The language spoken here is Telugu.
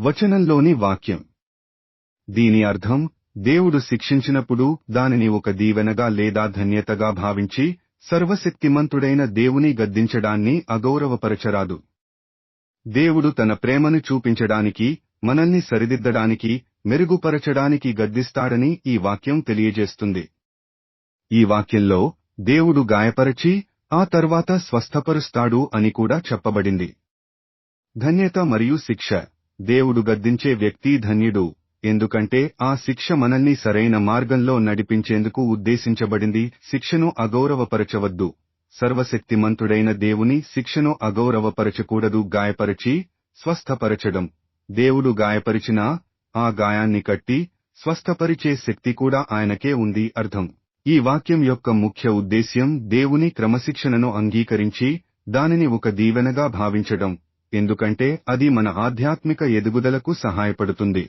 వచనంలోని వాక్యం. దీని అర్థం దేవుడు శిక్షించినప్పుడు దానిని ఒక దీవెనగా లేదా ధన్యతగా భావించి సర్వశక్తిమంతుడైన దేవుని గద్దించడాన్ని అగౌరవపరచరాదు. దేవుడు తన ప్రేమను చూపించడానికి మనల్ని సరిదిద్దడానికి మెరుగుపరచడానికి గద్దిస్తాడని ఈ వాక్యం తెలియజేస్తుంది. ఈ వాక్యంలో దేవుడు గాయపరచి ఆ తర్వాత స్వస్థపరుస్తాడు అని కూడా చెప్పబడింది. ధన్యత మరియు శిక్ష. దేవుడు గద్దించే వ్యక్తి ధన్యుడు. ఎందుకంటే ఆ శిక్ష మనల్ని సరైన మార్గంలో నడిపించేందుకు ఉద్దేశించబడింది. శిక్షను అగౌరవపరచవద్దు. సర్వశక్తిమంతుడైన దేవుని శిక్షను అగౌరవపరచకూడదు. గాయపరచి స్వస్థపరచడం. దేవుడు గాయపరిచినా ఆ గాయాన్ని కట్టి స్వస్థపరిచే శక్తి కూడా ఆయనకే ఉంది అర్థం. ఈ వాక్యం యొక్క ముఖ్య ఉద్దేశ్యం దేవుని క్రమశిక్షణను అంగీకరించి దానిని ఒక దీవెనగా భావించడం. ఎందుకంటే అది మన ఆధ్యాత్మిక ఎదుగుదలకు సహాయపడుతుంది.